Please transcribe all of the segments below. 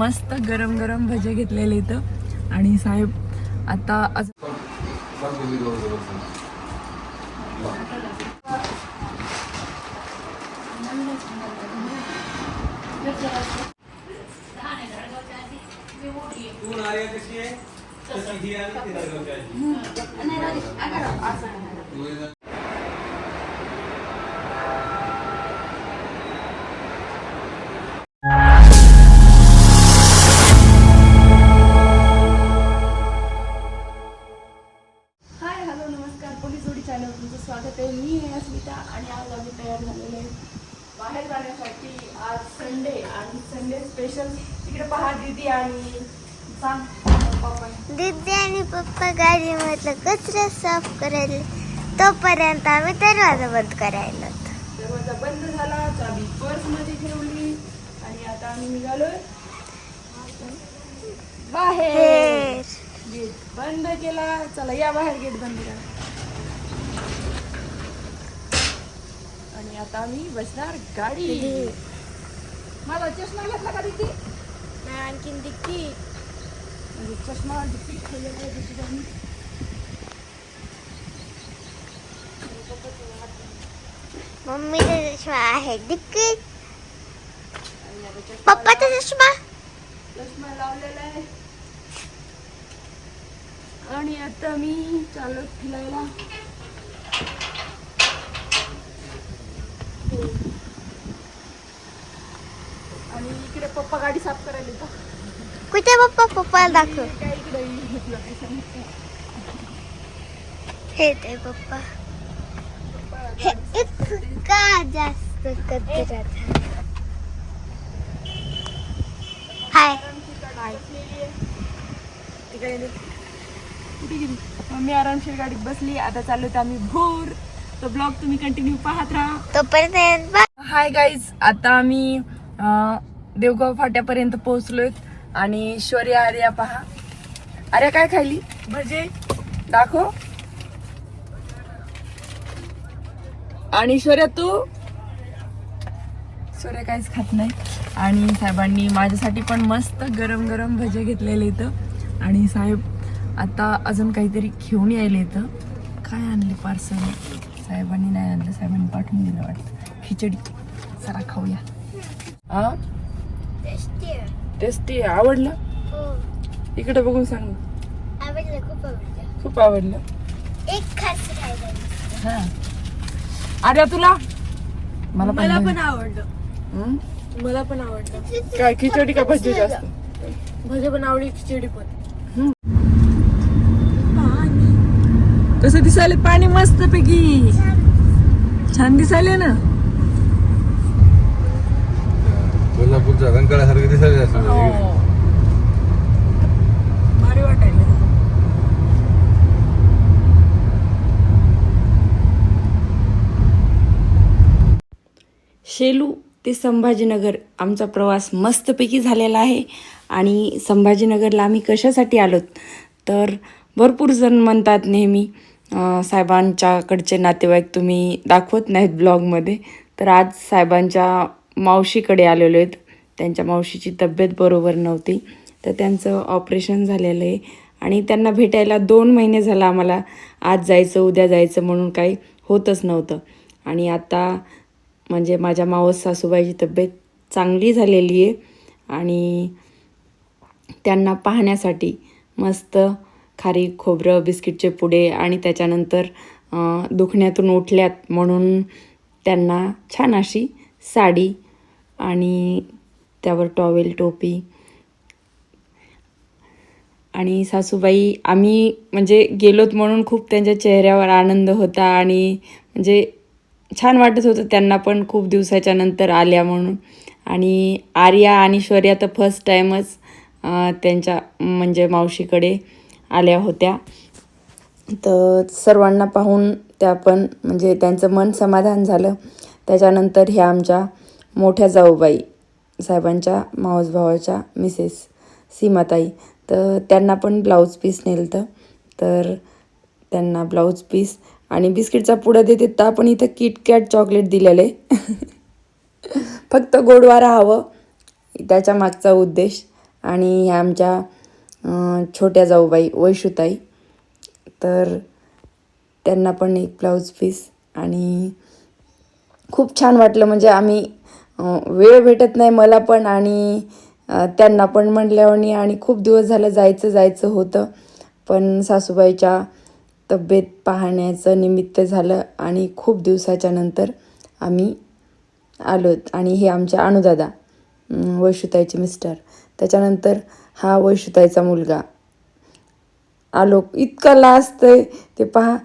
मस्त गरम गरम भजे घेतलेले इथं. आणि साहेब आता आज गाडीमधलं कचरा साफ करायला. तोपर्यंत आम्ही दरवाजा बंद करायला. दरवाजा बंद झाला चाबी पर्समध्ये ठेवली आणि आता आम्ही निघालोय. बाहेर. गेट बंद केला. चला या बाहेर गेट बंद करा. आणि आता आम्ही बसणार गाडी. मला चष्मा घेतला का दिदी? आणखीन दिक्की म्हणजे चष्मा डिक्की ठेवलेला आहे आम्ही. मम्मीचा चष्मा आहे पप्पाचा चष्मा चष्मा लावलेला आहे आणि आता मी चालत फिरायला आणि इकडे पप्पा गाडी साफ करायला येतात कुठे पप्पा? पप्पाला दाखव. हे ते पप्पा. हे इतका जास्त कचरा हाय. मम्मी आरामशीर गाडीत बसली. आता चाललो तर आम्ही भोर. तो ब्लॉग तुम्ही कंटिन्यू पाहत राहा. तोपर्यंत हाय गाईज आता आम्ही अं, देवगाव फाट्यापर्यंत पोहोचलोय आणि शौर्या आर्या पहा. आर्या काय खायली? भजे. दाखव. आणि शौर्या तू? शौर्या काहीच खात नाही. आणि साहेबांनी माझ्यासाठी पण मस्त गरम गरम भजे घेतलेले इथं. आणि साहेब आता अजून काहीतरी घेऊन यायले इथं. काय आणले पार्सल साहेबांनी नाही आणलं. साहेबांनी पाठवून दिलं वाटतं. खिचडी. चला खाऊया. हा? टेस्टी आवडलं. हो. इकडे बघून सांग आवडलं खूप आवडलं. खूप आवडलं. एक खास हा. अरे तुला? मला मला पण आवडलं. हं? मला पण आवडलं. काय खिचडी का भजी जास्त? भजे पण आवडली खिचडी पण. कसं दिसायला? पाणी मस्त पैकी छान दिसायले ना? दिसायला असं भारी वाटायला. शेलू ते संभाजीनगर आमचा प्रवास मस्तपैकी झालेला आहे. आणि संभाजीनगरला आम्ही कशासाठी आलोत? तर भरपूर जण म्हणतात नेहमी साहेबांच्याकडचे नातेवाईक तुम्ही दाखवत नाहीत ब्लॉगमध्ये. तर आज साहेबांच्या मावशीकडे आलेलो आहेत. त्यांच्या मावशीची तब्येत बरोबर नव्हती. तर त्यांचं ऑपरेशन झालेलं आहे. आणि त्यांना भेटायला दोन महिने झाला आम्हाला. आज जायचं उद्या जायचं म्हणून काही होतच नव्हतं. आणि आता म्हणजे माझ्या मावस सासूबाईची तब्येत चांगली झालेली आहे. आणि त्यांना पाहण्यासाठी मस्त खारी खोबरं बिस्किटचे पुडे आणि त्याच्यानंतर दुखण्यातून उठल्यात म्हणून त्यांना छान अशी साडी आणि त्यावर टॉवेल टोपी. आणि सासूबाई आम्ही म्हणजे गेलोत म्हणून खूप त्यांच्या चेहऱ्यावर आनंद होता आणि म्हणजे छान वाटत होतं त्यांना पण खूप दिवसाच्या नंतर आल्या म्हणून. आणि आर्या आणि शौर्या तर फर्स्ट टाईमच त्यांच्या म्हणजे मावशीकडे आल्या होत्या. तर सर्वांना पाहून त्या पण म्हणजे त्यांचं मन समाधान झालं. त्याच्यानंतर ह्या आमच्या मोठ्या जाऊबाई. साहेबांच्या मावस भावाच्या मिसेस सीमाताई. तर त्यांना पण ब्लाऊज पीस नेलतं. तर त्यांना ब्लाऊज पीस आणि बिस्किटचा पुडा देते तर आपण इथं किटकॅट चॉकलेट दिलेले. फक्त गोडवा राहावं त्याच्या मागचा उद्देश. आणि ह्या आमच्या छोट्या जाऊबाई वैशुताई. तर त्यांना पण एक ब्लाऊज पीस. आणि खूप छान वाटलं. म्हणजे आम्ही वेळ भेटत नाही मला पण आणि त्यांना पण म्हटल्यावर आणि खूप दिवस झालं जायचं जायचं होतं. पण सासूबाईच्या तब्येत पाहण्याचं निमित्त झालं आणि खूप दिवसाच्या नंतर आम्ही आलोत आणि हे आमच्या अणुदादा वैशुताईचे मिस्टर. त्याच्यानंतर हा वैशुताईचा मुलगा. आलो. इतका लास्ट आहे ते पहा.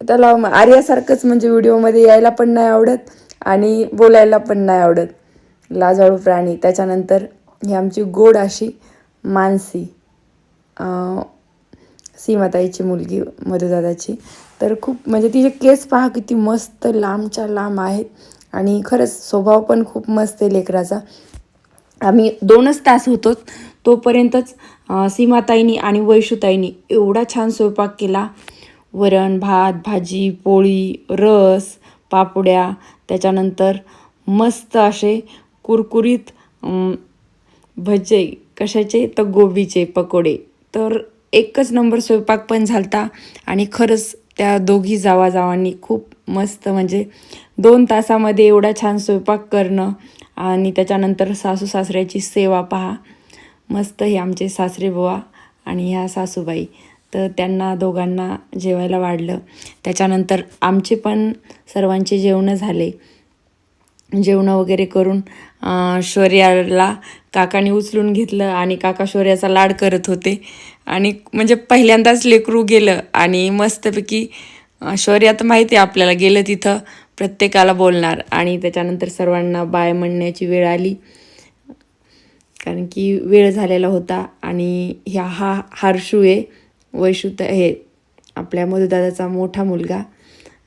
त्याला आर्यासारखंच म्हणजे व्हिडिओमध्ये यायला पण नाही आवडत. आणि बोलायला पण नाही आवडत. लाजाळू प्राणी. त्याच्यानंतर ही आमची गोड अशी मानसी सीमाताईची मुलगी मधुदादाची. तर खूप म्हणजे तिचे केस पहा किती मस्त लांबच्या लांब आहेत. आणि खरंच स्वभाव पण खूप मस्त आहे लेकराचा. आम्ही दोनच तास होतो तोपर्यंतच सीमाताईनी आणि वैशुताईनी एवढा छान स्वयंपाक केला. वरण भात भाजी पोळी रस पापड्या त्याच्यानंतर मस्त असे कुरकुरीत भजे कशाचे? तर गोबीचे पकोडे. तर एकच नंबर स्वयंपाक पण झालता आणि खरंच त्या दोघी जावाजावांनी खूप मस्त म्हणजे दोन तासामध्ये एवढा छान स्वयंपाक करणं आणि त्याच्यानंतर सासू सासऱ्याची सेवा पहा. मस्त हे आमचे सासरे बुवा आणि ह्या सासूबाई. तर त्यांना दोघांना जेवायला वाढलं. त्याच्यानंतर आमचे पण सर्वांचे जेवणं झाले. जेवणं वगैरे करून शौर्याला काकाने उचलून घेतलं आणि काका शौर्याचा लाड करत होते. आणि म्हणजे पहिल्यांदाच लेकरू गेलं आणि मस्तपैकी शौर्या तर माहिती आहे आपल्याला गेलं तिथं प्रत्येकाला बोलणार. आणि त्याच्यानंतर सर्वांना बाय म्हणण्याची वेळ आली. कारण की वेळ झालेला होता आणि ह्या हा हारशू आहे. वैशुद्ध हे आपल्या मधुदादाचा मोठा मुलगा.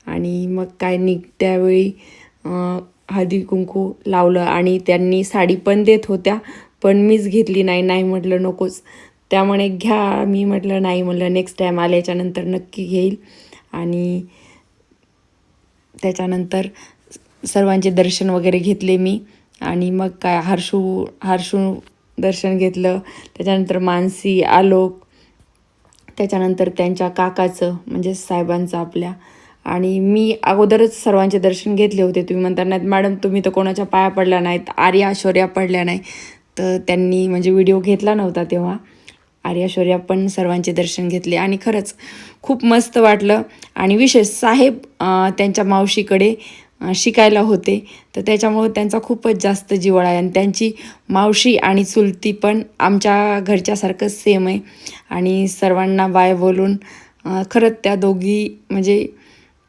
आणि मग काय निघ त्यावेळी हळदी कुंकू लावलं आणि त्यांनी साडी पण देत होत्या पण मीच घेतली नाही नाही म्हटलं नकोच. त्यामुळे घ्या मी म्हटलं नाही म्हटलं नेक्स्ट टाईम आल्याच्यानंतर नक्की घेईल. आणि त्याच्यानंतर सर्वांचे दर्शन वगैरे घेतले मी. आणि मग काय हर्षू हर्षू दर्शन घेतलं. त्याच्यानंतर मानसी आलोक त्याच्यानंतर त्यांच्या काकाचं म्हणजे साहेबांचं आपल्या. आणि मी अगोदरच सर्वांचे दर्शन घेतले होते. तुम्ही म्हणता नाहीत मॅडम तुम्ही तर कोणाच्या पाया पडल्या नाहीत. आर्या शौर्या पडल्या नाही. तर त्यांनी म्हणजे व्हिडिओ घेतला नव्हता तेव्हा. आर्या शौर्या पण सर्वांचे दर्शन घेतले. आणि खरंच खूप मस्त वाटलं. आणि विशेष साहेब त्यांच्या मावशीकडे शिकायला होते. तर त्याच्यामुळं त्यांचा खूपच जास्त जिव्हाळा आहे. आणि त्यांची मावशी आणि चुलती पण आमच्या घरच्यासारखंच सेम आहे. आणि सर्वांना बाय बोलून खरंच त्या दोघी म्हणजे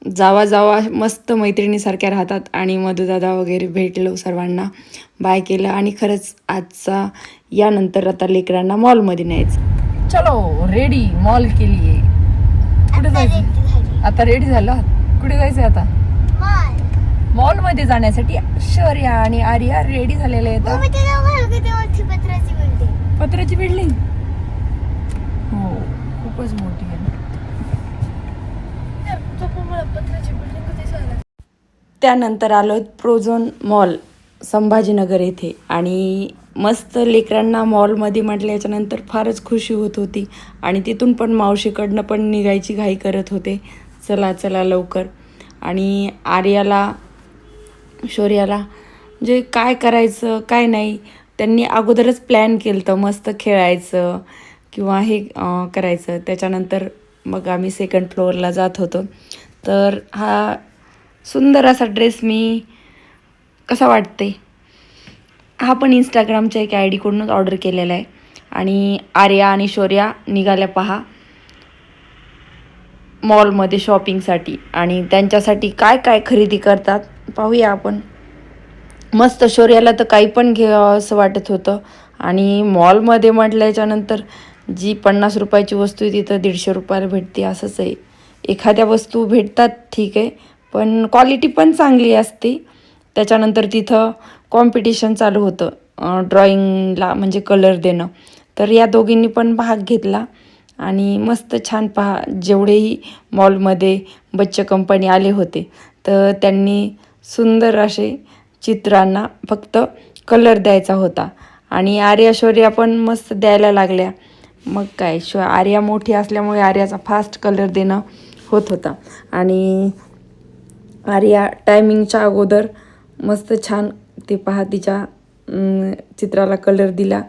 जावा जावा मस्त मैत्रिणीसारख्या राहतात. आणि मधुदादा वगैरे भेटलो सर्वांना बाय केलं. आणि खरंच आजचा यानंतर आता लेकरांना मॉलमध्ये न्यायचं. चलो रेडी मॉल केली कुठे जायचं? आता रेडी झालं? कुठे जायचं आता? मॉलमध्ये जाण्यासाठी शौर्या आणि आर्या रेडी झालेले आहेत. पत्राची बिल्डिंग पत्र्याची बिल्डिंग? हो खूपच मोठी आहे. पत्र्याची बिल्डिंग दिसायला त्यानंतर आलो प्रोझोन मॉल संभाजीनगर येथे. आणि मस्त लेकरांना मॉलमध्ये म्हटल्याच्यानंतर फारच खुशी होत होती. आणि तिथून पण मावशीकडनं पण निघायची घाई करत होते. चला चला लवकर. आणि आर्याला शौर्याला म्हणजे काय करायचं काय नाही त्यांनी अगोदरच प्लॅन केलं होतं मस्त खेळायचं किंवा हे करायचं. त्याच्यानंतर मग आम्ही सेकंड फ्लोअरला जात होतो. तर हा सुंदर असा ड्रेस मी कसा वाटते हा पण इंस्टाग्रामच्या एक आय डीकडूनच ऑर्डर केलेला आहे. आणि आर्या आणि शौर्या निघाल्या पहा. मॉलमध्ये शॉपिंगसाठी आणि त्यांच्यासाठी काय काय खरेदी करतात? पाहूया आपण. मस्त शौर्याला तर काही पण घ्यावं असं वाटत होतं. आणि मॉलमध्ये म्हटल्याच्यानंतर जी पन्नास रुपयाची वस्तू आहे तिथं दीडशे रुपयाला भेटते असंच आहे. एखाद्या वस्तू भेटतात ठीक आहे. पण क्वालिटी पण चांगली असते. त्याच्यानंतर तिथं कॉम्पिटिशन चालू होतं ड्रॉइंगला म्हणजे कलर देणं. तर या दोघींनी पण भाग घेतला. आणि मस्त छान पहा जेवढेही मॉलमध्ये बच्चे कंपनी आले होते तर त्यांनी सुंदर असे चित्रांना फक्त कलर द्यायचा होता. आणि आर्या शौर्या पण मस्त द्यायला लागल्या. मग काय शो आर्या मोठी असल्यामुळे आर्याचा फास्ट कलर देणं होत होता. आणि आर्या टायमिंगच्या अगोदर मस्त छान ते पहा तिच्या चित्राला कलर दिला.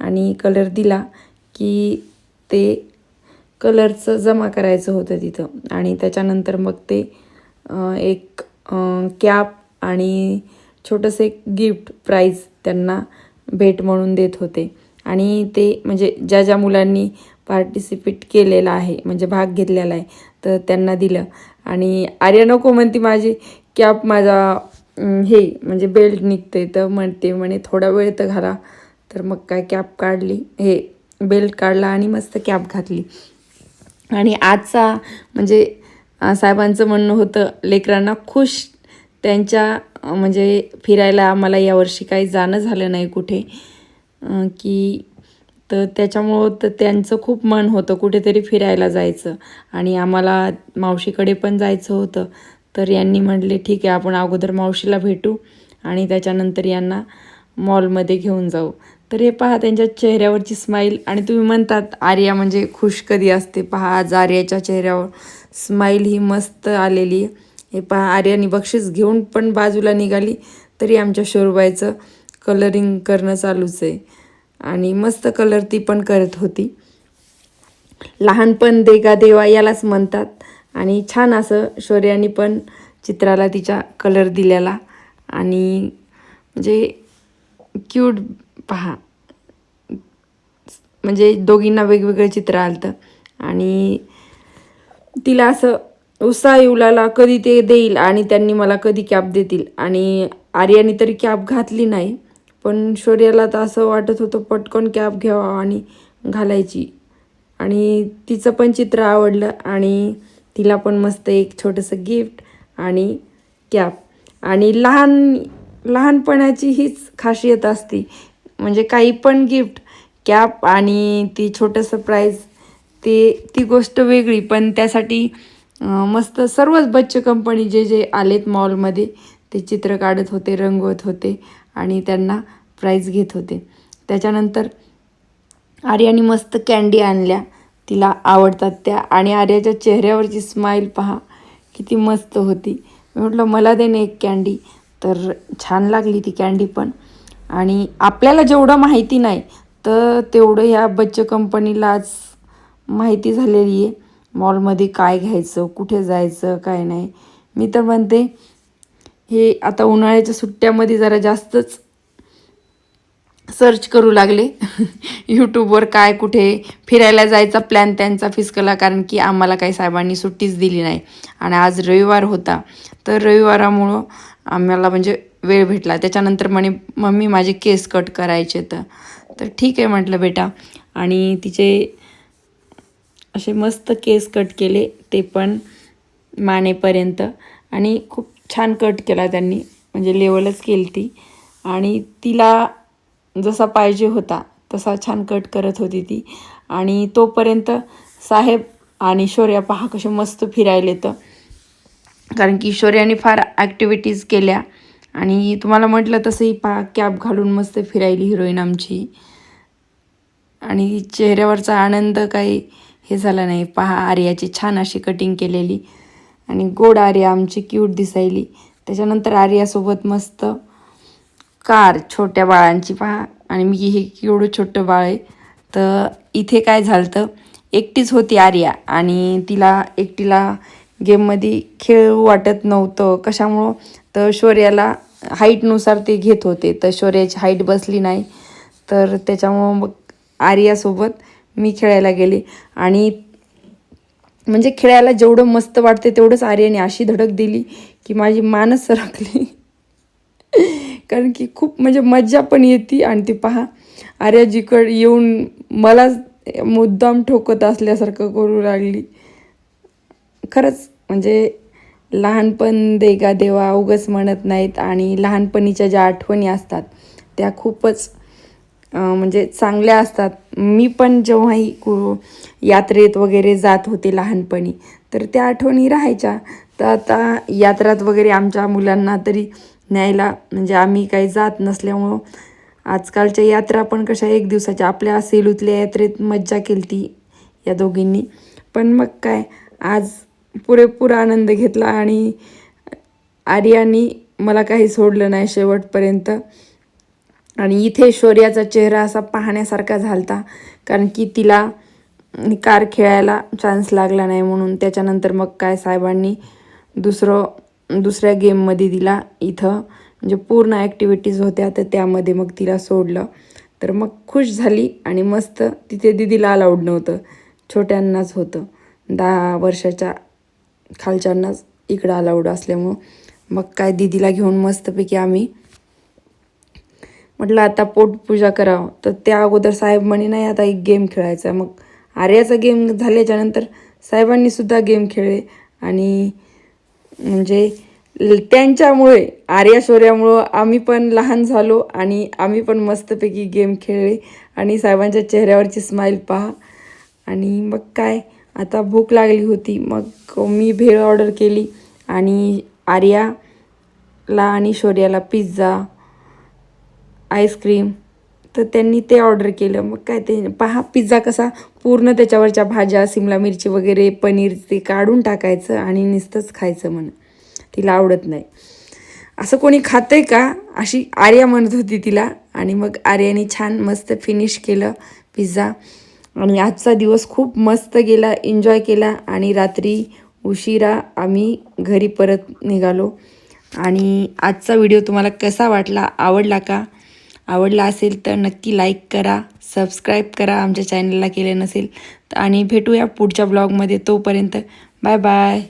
आणि कलर दिला की ते कलरचं जमा करायचं होतं तिथं. आणि त्याच्यानंतर मग ते एक कॅप आणि छोटंसं एक गिफ्ट प्राईज त्यांना भेट म्हणून देत होते. आणि ते म्हणजे ज्या ज्या मुलांनी पार्टिसिपेट केलेलं आहे म्हणजे भाग घेतलेला आहे तर त्यांना दिलं. आणि आर्या नको म्हणती माझी कॅप माझा हे म्हणजे बेल्ट निघते तर म्हणते म्हणे थोडा वेळ तर घाला. तर मग काय कॅप काढली हे बेल्ट काढला आणि मस्त कॅप घातली. आणि आजचा म्हणजे साहेबांचं म्हणणं होतं लेकरांना खुश त्यांच्या म्हणजे फिरायला आम्हाला यावर्षी काही जाणं झालं नाही कुठे. की तर त्याच्यामुळं तर त्यांचं खूप मन होतं कुठेतरी फिरायला जायचं. आणि आम्हाला मावशीकडे पण जायचं होतं. तर यांनी म्हटले ठीक आहे आपण अगोदर मावशीला भेटू आणि त्याच्यानंतर यांना मॉलमध्ये घेऊन जाऊ. तर हे पहा त्यांच्या चेहऱ्यावरची स्माईल आणि तुम्ही म्हणतात आर्या म्हणजे खुश कधी असते? पहा आज आर्याच्या चेहऱ्यावर स्माईल ही मस्त आलेली. आहे हे पहा आर्यानी बक्षीस घेऊन पण बाजूला निघाली. तरी आमच्या शोरबाईचं कलरिंग करणं चालूच आहे. आणि मस्त कलर ती पण करत होती. लहानपण देगा देवा यालाच म्हणतात. आणि छान असं शौर्यानी पण चित्राला तिच्या कलर दिलेला. आणि म्हणजे क्यूट पहा. म्हणजे दोघींना वेगवेगळं चित्र आलं आणि तिला असं उत्साह येऊ लागला कधी ते देईल आणि त्यांनी मला कधी कॅप देतील. आणि आर्याने तरी कॅप घातली नाही पण शौर्याला तर असं वाटत होतं पटकन कॅप घ्यावा आणि घालायची. आणि तिचं पण चित्र आवडलं आणि तिला पण मस्त एक छोटंसं गिफ्ट आणि कॅप. आणि लहान लहानपणाची हीच खासियत असते. म्हणजे काही पण गिफ्ट कॅप आणि ती छोटंसं प्राईज ते ती गोष्ट वेगळी. पण त्यासाठी मस्त सर्वच बच्चे कंपनी जे जे आलेत मॉलमध्ये ते चित्र काढत होते रंगवत होते आणि त्यांना प्राईज घेत होते. त्याच्यानंतर आर्याने मस्त कॅन्डी आणल्या. तिला आवडतात त्या. आणि आर्याच्या चेहऱ्यावरची स्माईल पहा किती मस्त होती. मी म्हटलं मला देणे एक कॅन्डी तर छान लागली ती कॅन्डी पण. आणि आपल्याला जेवढं माहिती नाही तर तेवढं ह्या बच्चे कंपनीलाच माहिती झालेली आहे. मॉलमध्ये काय घ्यायचं कुठे जायचं काय नाही. मी तर म्हणते हे आता उन्हाळ्याच्या सुट्ट्यामध्ये जरा जास्तच सर्च करू लागले. यूट्यूबवर काय कुठे फिरायला जायचा प्लॅन त्यांचा फिसकला कारण की आम्हाला काही साहेबांनी सुट्टीच दिली नाही. आणि आज रविवार होता. तर रविवारामुळं आम्हाला म्हणजे वेळ भेटला. त्याच्यानंतर म्हणे मम्मी माझे केस कट करायचे तर तर ठीक आहे म्हटलं बेटा. आणि तिचे असे मस्त केस कट केले ते पण मानेपर्यंत. आणि खूप छान कट केला त्यांनी म्हणजे लेवलच केली ती. आणि तिला जसा पाहिजे होता तसा छान कट करत होती ती. आणि तोपर्यंत साहेब आणि शौर्या पहा कसे मस्त फिरायले तर कारण की शौर्याने फार ॲक्टिव्हिटीज केल्या. आणि तुम्हाला म्हटलं तसंही पहा कॅप घालून मस्त फिरायली हिरोईन आमची. आणि चेहऱ्यावरचा आनंद काही हे झाला नाही. पहा आर्याची छान अशी कटिंग केलेली. आणि गोड आर्या आमची क्यूट दिसायली. त्याच्यानंतर आर्यासोबत मस्त कार छोट्या बाळांची पहा. आणि मी हे केवढं छोटं बाळ आहे. तर इथे काय झालं तर एकटीच होती आर्या आणि तिला एकटीला गेममध्ये खेळू वाटत नव्हतं. कशामुळं? तर शौर्याला हाईटनुसार ते घेत होते. तर शौर्याची हाईट बसली नाही. तर त्याच्यामुळं मग आर्यासोबत मी खेळायला गेले. आणि म्हणजे खेळायला जेवढं मस्त वाटते तेवढंच आर्याने अशी धडक दिली की माझी मानच सरकली कारण की खूप म्हणजे मज्जा पण येते. आणि ती पहा आर्याजीकडे येऊन मलाच मुद्दाम ठोकत असल्यासारखं करू लागली. खरंच म्हणजे लहानपण देगा देवा उगच म्हणत नाहीत आणि लहानपणीच्या ज्या आठवणी असतात त्या खूपच म्हणजे चांगल्या असतात. मी पण जेव्हाही कु यात्रेत वगैरे जात होते लहानपणी तर त्या आठवणी राहायच्या. तर आता यात्रात वगैरे आमच्या मुलांना तरी न्यायला म्हणजे आम्ही काही जात नसल्यामुळं आजकालच्या यात्रा पण कशा एक दिवसाच्या आपल्या सेलूतल्या यात्रेत मज्जा केली ती या दोघींनी. पण मग काय आज पुरेपूर आनंद घेतला आणि आर्यानी मला काही सोडलं नाही शेवटपर्यंत. आणि इथे शौर्याचा चेहरा असा पाहण्यासारखा झालता कारण की तिला कार खेळायला चान्स लागला नाही म्हणून. त्याच्यानंतर मग काय साहेबांनी दुसरं दुसऱ्या गेममध्ये दिला इथं. म्हणजे पूर्ण ॲक्टिव्हिटीज होत्या तर त्यामध्ये मग तिला सोडलं. तर मग खुश झाली आणि मस्त तिथे दिदीला अलाउड नव्हतं. छोट्यांनाच होतं. दहा वर्षाच्या खालच्यांनाच इकडं अलाउड असल्यामुळं. मग काय दिदीला घेऊन मस्तपैकी आम्ही म्हटलं आता पोटपूजा करावं. तर त्या अगोदर साहेब म्हणे नाही आता एक गेम खेळायचा मग आर्याचा गेम झाल्याच्यानंतर साहेबांनीसुद्धा गेम खेळले. आणि म्हणजे त्यांच्यामुळे आर्या शौर्यामुळं आम्ही पण लहान झालो आणि आम्ही पण मस्तपैकी गेम खेळले. आणि साहेबांच्या चेहऱ्यावरची स्माईल पहा. आणि मग काय? आता भूक लागली होती. मग मी भेळ ऑर्डर केली आणि आर्याला आणि शौर्याला पिझ्झा आईस्क्रीम तर त्यांनी ते ऑर्डर केलं. मग काय ते पहा पिझ्झा कसा पूर्ण त्याच्यावरच्या भाज्या सिमला मिरची वगैरे पनीर ते काढून टाकायचं आणि नुसतंच खायचं म्हण. तिला आवडत नाही. असं कोणी खातंय का? अशी आर्या म्हणत होती तिला. आणि मग आर्याने छान मस्त फिनिश केलं पिझ्झा आणि आजचा दिवस खूप मस्त गेला एन्जॉय केला आणि रात्री उशिरा आम्ही घरी परत निघालो. आणि आजचा व्हिडिओ तुम्हाला कसा वाटला आवडला का? आवडला असेल तर नक्की लाईक करा सबस्क्राईब करा आमच्या चॅनलला केले नसेल आणि भेटूया पुढच्या ब्लॉगमध्ये तोपर्यंत. Bye bye